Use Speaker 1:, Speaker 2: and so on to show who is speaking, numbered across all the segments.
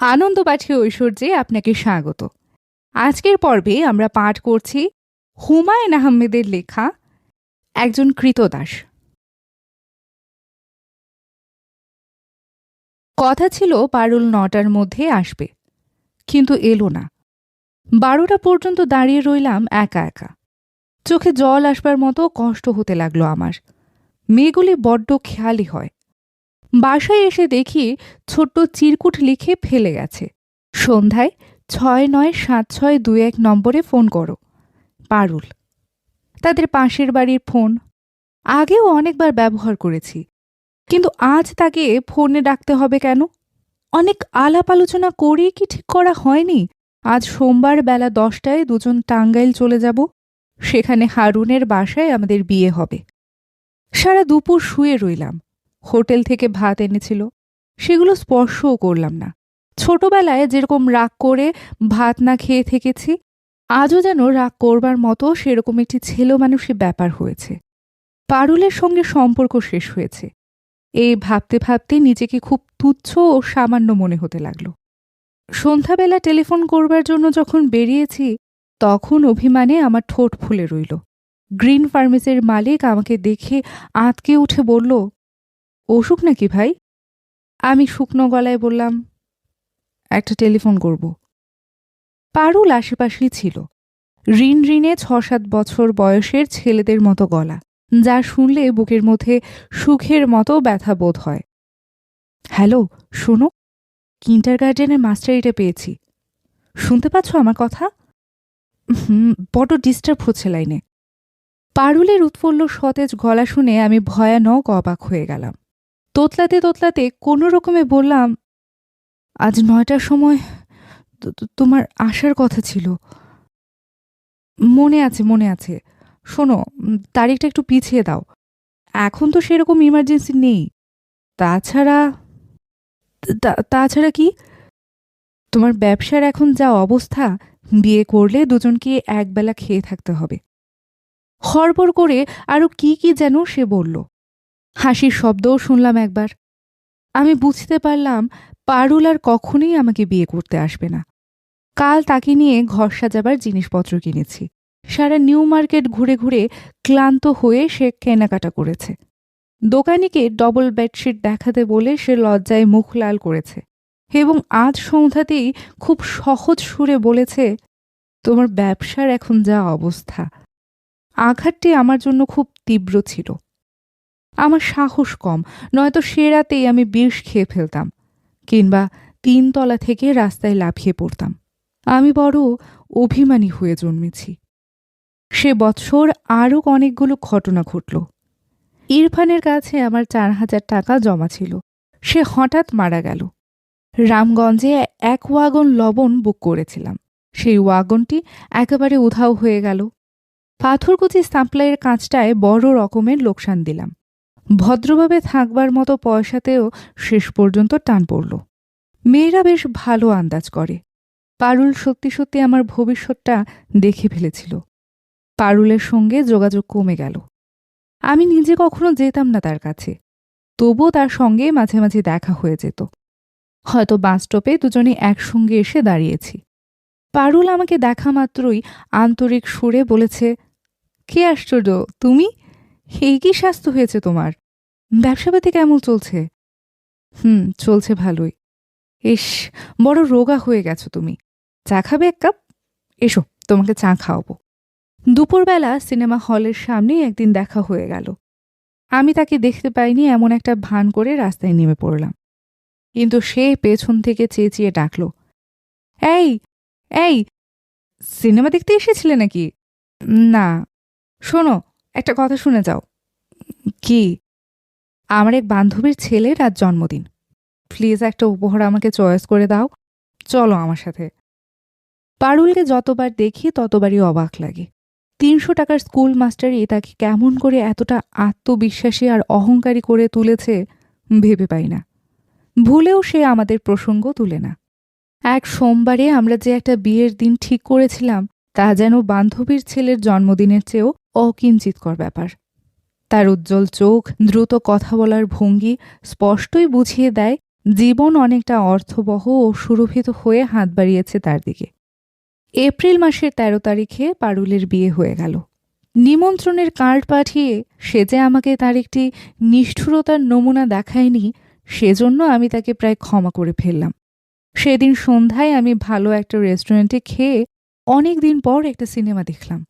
Speaker 1: আনন্দ পাঠে ঐশ্বর্যে আপনাকে স্বাগত। আজকের পর্বে আমরা পাঠ করছি হুমায়ুন আহমেদের লেখা একজন কৃতদাস। কথা ছিল পারুল নটার মধ্যে আসবে, কিন্তু এলো না। বারোটা পর্যন্ত দাঁড়িয়ে রইলাম একা একা। চোখে জল আসবার মতো কষ্ট হতে লাগল আমার। মেয়েগুলি বড্ড খেয়ালি হয়। বাসায় এসে দেখি ছোট্ট চিরকুট লিখে ফেলে গেছে। সন্ধ্যায় ছয় নয় সাত ছয় দুই এক নম্বরে ফোন করো। পারুল। তাদের পাশের বাড়ির ফোন। আগেও অনেকবার ব্যবহার করেছি। কিন্তু আজ তাকে ফোনে ডাকতে হবে কেন? অনেক আলাপ আলোচনা করেই কি ঠিক করা হয়নি? আজ সোমবার বেলা দশটায় দুজন টাঙ্গাইল চলে যাব। সেখানে হারুনের বাসায় আমাদের বিয়ে হবে। সারা দুপুর শুয়ে রইলাম। হোটেল থেকে ভাত এনেছিল। সেগুলো স্পর্শও করলাম না। ছোটবেলায় যেরকম রাগ করে ভাত না খেয়ে থেকেছি, আজও যেন রাগ করবার মতো সেরকম একটি ছেলে মানুষের ব্যাপার হয়েছে। পারুলের সঙ্গে সম্পর্ক শেষ হয়েছে। এই ভাবতে ভাবতে নিজেকে খুব তুচ্ছ ও সামান্য মনে হতে লাগল। সন্ধ্যাবেলা টেলিফোন করবার জন্য যখন বেরিয়েছি, তখন অভিমানে আমার ঠোঁট ফুলে রইল। গ্রিন ফার্মেসের মালিক আমাকে দেখে আঁতকে উঠে বলল অসুখ নাকি ভাই? আমি শুকনো গলায় বললাম, একটা টেলিফোন করব। পারুল আশেপাশেই ছিল। ঋণ ঋণে ছ সাত বছর বয়সের ছেলেদের মতো গলা, যা শুনলে বুকের মধ্যে সুখের মতো ব্যথা বোধ হয়। হ্যালো, শোনো, কিন্টার গার্ডেনের মাস্টারিটা পেয়েছি। শুনতে পাচ্ছ আমার কথা? হুম বড় ডিস্টার্ব হচ্ছে লাইনে। পারুলের উৎফুল্ল সতেজ গলা শুনে আমি ভয়ানক অবাক হয়ে গেলাম। তোতলাতে তোতলাতে কোনো রকমে বললাম, আজ নয়টার সময় তোমার আসার কথা ছিল। মনে আছে মনে আছে। শোনো তারিখটা একটু পিছিয়ে দাও। এখন তো সেরকম ইমার্জেন্সি নেই। তাছাড়া তাছাড়া কি? তোমার ব্যবসার এখন যা অবস্থা, বিয়ে করলে দুজনকে একবেলা খেয়ে থাকতে হবে। হরবর করে আরও কি কি যেন সে বলল। হাসির শব্দও শুনলাম একবার। আমি বুঝতে পারলাম পারুল আর কখনোই আমাকে বিয়ে করতে আসবে না। কাল তাকে নিয়ে ঘর সাজাবার জিনিসপত্র কিনেছি। সারা নিউ মার্কেট ঘুরে ঘুরে ক্লান্ত হয়ে সে কেনাকাটা করেছে। দোকানিকে ডবল বেডশিট দেখাতে বলে সে লজ্জায় মুখ লাল করেছে এবং আজ সন্ধ্যাতেই খুব সহজ সুরে বলেছে, তোমার ব্যবসার এখন যা অবস্থা। আঘাতটি আমার জন্য খুব তীব্র ছিল। আমার সাহস কম, নয়তো সে রাতেই আমি বিষ খেয়ে ফেলতাম, কিংবা তিনতলা থেকে রাস্তায় লাফিয়ে পড়তাম। আমি বড় অভিমানী হয়ে জন্মেছি। সে বৎসর আরও অনেকগুলো ঘটনা ঘটল। ইরফানের কাছে আমার চার হাজার টাকা জমা ছিল। সে হঠাৎ মারা গেল। রামগঞ্জে এক ওয়াগন লবণ বুক করেছিলাম। সেই ওয়াগনটি একেবারে উধাও হয়ে গেল। পাথরকুচি সাপ্লাইয়ের কাঁচটায় বড় রকমের লোকসান দিলাম। ভদ্রভাবে থাকবার মতো পয়সাতেও শেষ পর্যন্ত টান পড়ল। মেয়েরা বেশ ভালো আন্দাজ করে। পারুল সত্যি সত্যি আমার ভবিষ্যৎটা দেখে ফেলেছিল। পারুলের সঙ্গে যোগাযোগ কমে গেল। আমি নিজে কখনো যেতাম না তার কাছে। তবুও তার সঙ্গে মাঝে মাঝে দেখা হয়ে যেত। হয়তো বাস স্টপে দুজনে একসঙ্গে এসে দাঁড়িয়েছি। পারুল আমাকে দেখা মাত্রই আন্তরিক সুরে বলেছে, কে আশ্চর্য, তুমি? এই কি স্বাস্থ্য হয়েছে তোমার? ব্যবসাপাতি কেমন চলছে? হুম, চলছে ভালোই। ইস, বড় রোগা হয়ে গেছো তুমি। চা খাবে এক কাপ? এসো, তোমাকে চা খাওয়াবো। দুপুরবেলা সিনেমা হলের সামনে একদিন দেখা হয়ে গেল। আমি তাকে দেখতে পাইনি, এমন একটা ভান করে রাস্তায় নেমে পড়লাম। কিন্তু সে পেছন থেকে চেঁচিয়ে ডাকল, এই এই, সিনেমা দেখতে এসেছিলে নাকি? না, শোনো একটা কথা শুনে যাও। কি? আমার এক বান্ধবীর ছেলের আজ জন্মদিন। প্লিজ একটা উপহার আমাকে চয়েস করে দাও। চলো আমার সাথে। পারুলকে যতবার দেখি, ততবারই অবাক লাগে। তিনশো টাকার স্কুল মাস্টারই তাকে কেমন করে এতটা আত্মবিশ্বাসী আর অহংকারী করে তুলেছে, ভেবে পাই না। ভুলেও সে আমাদের প্রসঙ্গ তুলে না। এক সোমবারে আমরা যে একটা বিয়ের দিন ঠিক করেছিলাম, তা যেন বান্ধবীর ছেলের জন্মদিনের চেয়েও অকিঞ্চিতকর ব্যাপার। তার উজ্জ্বল চোখ, দ্রুত কথা বলার ভঙ্গি স্পষ্টই বুঝিয়ে দেয়, জীবন অনেকটা অর্থবহ ও সুরভিত হয়ে হাত বাড়িয়েছে তার দিকে। এপ্রিল মাসের তেরো তারিখে পারুলের বিয়ে হয়ে গেল। নিমন্ত্রণের কার্ড পাঠিয়ে সে যে আমাকে তার একটি নিষ্ঠুরতার নমুনা দেখায়নি, সেজন্য আমি তাকে প্রায় ক্ষমা করে ফেললাম। সেদিন সন্ধ্যায় আমি ভালো একটা রেস্টুরেন্টে খেয়ে অনেক দিন পর একটা সিনেমা দেখলাম।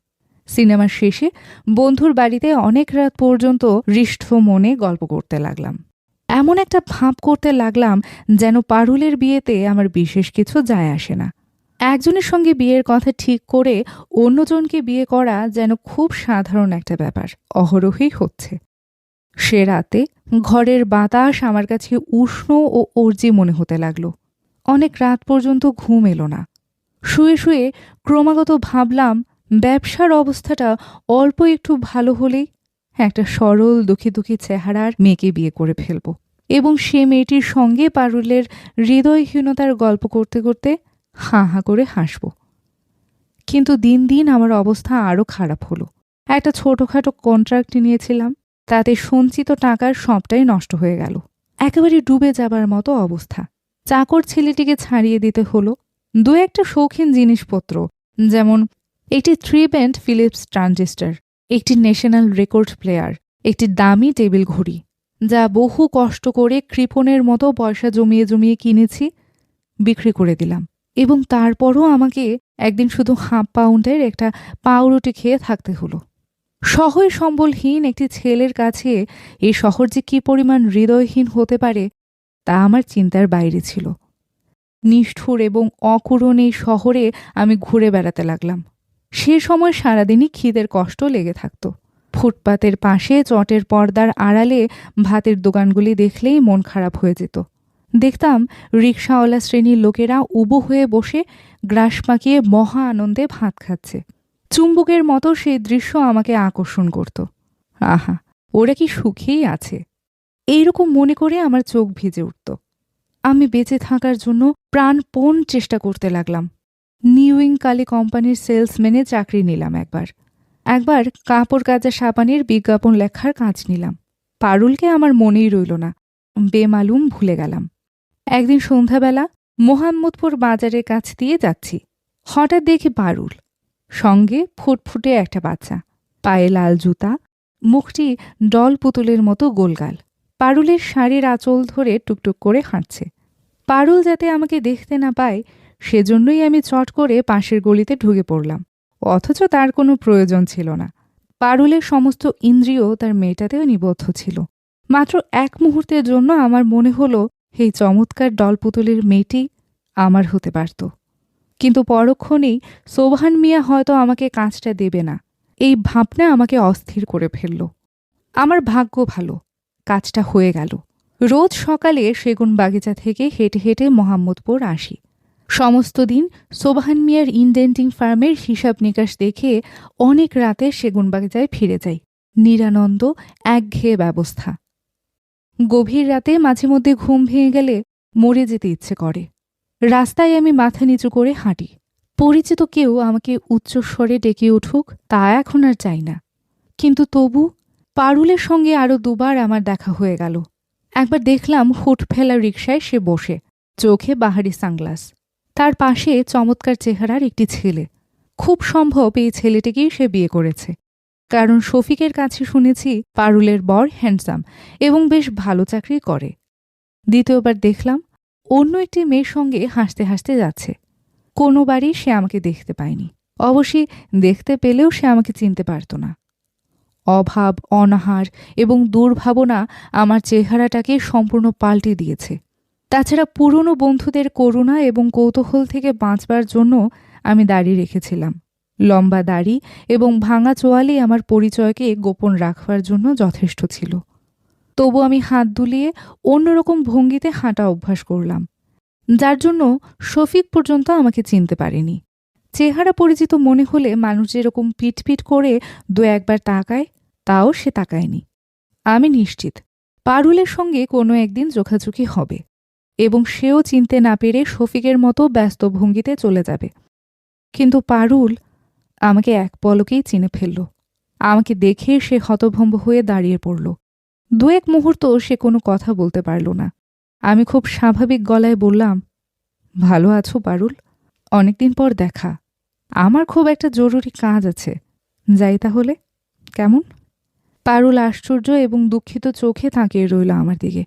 Speaker 1: সিনেমার শেষে বন্ধুর বাড়িতে অনেক রাত পর্যন্ত হৃষ্ঠ মনে গল্প করতে লাগলাম। এমন একটা ভাব করতে লাগলাম যেন পারুলের বিয়েতে আমার বিশেষ কিছু যায় আসে না। একজনের সঙ্গে বিয়ের কথা ঠিক করে অন্যজনকে বিয়ে করা যেন খুব সাধারণ একটা ব্যাপার, অহরহই হচ্ছে। সে রাতে ঘরের বাতাস আমার কাছে উষ্ণ ও অর্জি মনে হতে লাগল। অনেক রাত পর্যন্ত ঘুম এলো না। শুয়ে শুয়ে ক্রমাগত ভাবলাম ব্যবসার অবস্থাটা অল্প একটু ভালো হলেই একটা সরল, দুঃখী দুঃখী চেহারার মেয়েকে বিয়ে করে ফেলব। এবং সে মেয়েটির সঙ্গে পারুলের হৃদয়হীনতার গল্প করতে করতে হাঁ হাঁ করে হাসব। কিন্তু দিন দিন আমার অবস্থা আরও খারাপ হলো। একটা ছোটোখাটো কন্ট্রাক্ট নিয়েছিলাম, তাতে সঞ্চিত টাকার সবটাই নষ্ট হয়ে গেল। একেবারে ডুবে যাবার মতো অবস্থা। চাকর ছেলেটিকে ছাড়িয়ে দিতে হলো দু একটা শৌখিন জিনিসপত্র, যেমন একটি থ্রি ব্যান্ড ফিলিপস ট্রানজিস্টার একটি ন্যাশনাল রেকর্ড প্লেয়ার একটি দামি টেবিল ঘড়ি, যা বহু কষ্ট করে কৃপণের মতো পয়সা জমিয়ে জমিয়ে কিনেছি, বিক্রি করে দিলাম। এবং তারপরও আমাকে একদিন শুধু হাফ পাউন্ডের একটা পাউরুটি খেয়ে থাকতে হলো। শহর সম্বলহীন একটি ছেলের কাছে এই শহর যে কী পরিমাণ হৃদয়হীন হতে পারে, তা আমার চিন্তার বাইরে ছিল। নিষ্ঠুর এবং অকুরণ এই শহরে আমি ঘুরে বেড়াতে লাগলাম। সে সময় সারাদিনই খিদের কষ্ট লেগে থাকত। ফুটপাতের পাশে চটের পর্দার আড়ালে ভাতের দোকানগুলি দেখলেই মন খারাপ হয়ে যেত। দেখতাম রিক্সাওয়ালা শ্রেণির লোকেরা উবু হয়ে বসে গ্রাস পাকিয়ে মহা আনন্দে ভাত খাচ্ছে। চুম্বকের মতো সেই দৃশ্য আমাকে আকর্ষণ করত। আহা, ওরা কি সুখেই আছে। এইরকম মনে করে আমার চোখ ভিজে উঠত। আমি বেঁচে থাকার জন্য প্রাণপণ চেষ্টা করতে লাগলাম। নিউইং কালি কোম্পানির সেলসম্যানে চাকরি নিলাম একবার। একবার কাপড় কাজা সাবানের বিজ্ঞাপন লেখার কাজ নিলাম। পারুলকে আমার মনেই রইল না। বেমালুম ভুলে গেলাম। একদিন সন্ধ্যাবেলা মোহাম্মদপুর বাজারের কাছ দিয়ে যাচ্ছি। হঠাৎ দেখি পারুল। সঙ্গে ফুটফুটে একটা বাচ্চা। পায়ে লাল জুতা, মুখটি ডল পুতুলের মতো গোলগাল। পারুলের শাড়ির আঁচল ধরে টুকটুক করে হাঁটছে। পারুল যাতে আমাকে দেখতে না পায় সেজন্যই আমি চট করে পাশের গলিতে ঢুকে পড়লাম। অথচ তার কোনো প্রয়োজন ছিল না। পারুলের সমস্ত ইন্দ্রিয় তার মেয়েটাতেও নিবদ্ধ ছিল। মাত্র এক মুহূর্তের জন্য আমার মনে হলো এই চমৎকার ডলপুতুলের মেয়েটি আমার হতে পারত। কিন্তু পরক্ষণেই সোভান মিয়া হয়তো আমাকে কাজটা দেবে না। এই ভাবনা আমাকে অস্থির করে ফেলল। আমার ভাগ্য ভালো, কাজটা হয়ে গেল। রোজ সকালে সেগুন বাগিচা থেকে হেঁটে হেঁটে মোহাম্মদপুর আসি। সমস্ত দিন সোভান মিয়ার ইনডেন্টিং ফার্মের হিসাব নিকাশ দেখে অনেক রাতে সেগুন বাগিচায় ফিরে যাই। নিরানন্দ একঘেয়ে ব্যবস্থা। গভীর রাতে মাঝে মধ্যে ঘুম ভেঙে গেলে মরে যেতে ইচ্ছে করে। রাস্তায় আমি মাথা নিচু করে হাঁটি। পরিচিত কেউ আমাকে উচ্চস্বরে ডেকে উঠুক, তা এখন আর চাই না। কিন্তু তবু পারুলের সঙ্গে আরও দুবার আমার দেখা হয়ে গেল। একবার দেখলাম হুট ফেলা রিকশায় সে বসে, চোখে বাহারি সানগ্লাস। তার পাশে চমৎকার চেহারার একটি ছেলে। খুব সম্ভব এই ছেলেটিকেই সে বিয়ে করেছে। কারণ শফিকের কাছে শুনেছি পারুলের বর হ্যান্ডসাম এবং বেশ ভালো চাকরি করে। দ্বিতীয়বার দেখলাম, অন্য একটি মেয়ের সঙ্গে হাসতে হাসতে যাচ্ছে। কোনোবারই সে আমাকে দেখতে পায়নি। অবশ্যই দেখতে পেলেও সে আমাকে চিনতে পারত না। অভাব, অনাহার এবং দুর্ভাবনা আমার চেহারাটাকে সম্পূর্ণ পাল্টে দিয়েছে। তাছাড়া পুরনো বন্ধুদের করুণা এবং কৌতূহল থেকে বাঁচবার জন্য আমি দাড়ি রেখেছিলাম। লম্বা দাড়ি এবং ভাঙা চোয়ালি আমার পরিচয়কে গোপন রাখবার জন্য যথেষ্ট ছিল। তবু আমি হাত দুলিয়ে অন্যরকম ভঙ্গিতে হাঁটা অভ্যাস করলাম, যার জন্য শফিক পর্যন্ত আমাকে চিনতে পারেনি। চেহারা পরিচিত মনে হলে মানুষ যেরকম পিটপিট করে দু একবার তাকায়, তাও সে তাকায়নি। আমি নিশ্চিত, পারুলের সঙ্গে কোনো একদিন চোখাচোখি হবে। এবং সেও চিনতে না পেরে শফিকের মতো ব্যস্ত ভঙ্গিতে চলে যাবে। কিন্তু পারুল আমাকে এক পলকেই চিনে ফেলল। আমাকে দেখে সে হতভম্ব হয়ে দাঁড়িয়ে পড়ল। দু এক মুহূর্ত সে কোনো কথা বলতে পারল না। আমি খুব স্বাভাবিক গলায় বললাম, ভালো আছো পারুল, অনেকদিন পর দেখা। আমার খুব একটা জরুরি কাজ আছে। যাই তাহলে, কেমন? পারুল আশ্চর্য এবং দুঃখিত চোখে তাকিয়ে রইল আমার দিকে।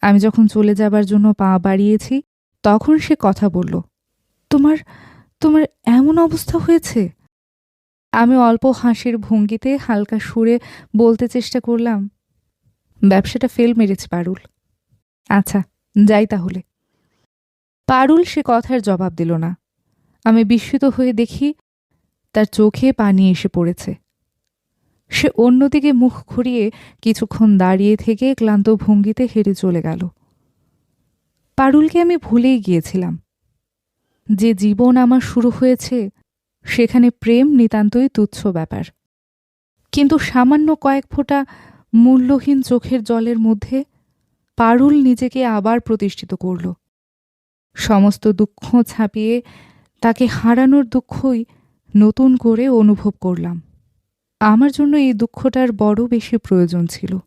Speaker 1: আমি যখন চলে যাবার জন্য পা বাড়িয়েছি, তখন সে কথা বলল, তোমার তোমার এমন অবস্থা হয়েছে? আমি অল্প হাসির ভঙ্গিতে হালকা সুরে বলতে চেষ্টা করলাম, ব্যবসাটা ফেল মেরেছে পারুল। আচ্ছা যাই তাহলে। পারুল সে কথার জবাব দিল না। আমি বিস্মিত হয়ে দেখি, তার চোখে পানি এসে পড়েছে। সে অন্যদিকে মুখ ঘুরিয়ে কিছুক্ষণ দাঁড়িয়ে থেকে ক্লান্ত ভঙ্গিতে হেঁটে চলে গেল। পারুলকে আমি ভুলেই গিয়েছিলাম। যে জীবন আমার শুরু হয়েছে, সেখানে প্রেম নিতান্তই তুচ্ছ ব্যাপার। কিন্তু সামান্য কয়েক ফোঁটা মূল্যহীন চোখের জলের মধ্যে পারুল নিজেকে আবার প্রতিষ্ঠিত করল। সমস্ত দুঃখ ছাপিয়ে তাকে হারানোর দুঃখই নতুন করে অনুভব করলাম। আমার জন্য এই দুঃখটার বড় বেশি প্রয়োজন ছিল।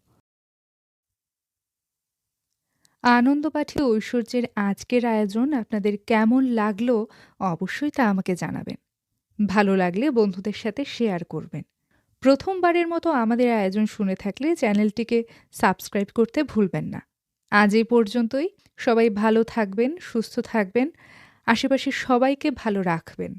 Speaker 1: আনন্দপাঠী ঐশ্বর্যের আজকের আয়োজন আপনাদের কেমন লাগল অবশ্যই তা আমাকে জানাবেন। ভালো লাগলে বন্ধুদের সাথে শেয়ার করবেন। প্রথমবারের মতো আমাদের আয়োজন শুনে থাকলে চ্যানেলটিকে সাবস্ক্রাইব করতে ভুলবেন না। আজ এই পর্যন্তই। সবাই ভালো থাকবেন, সুস্থ থাকবেন। আশেপাশে সবাইকে ভালো রাখবেন।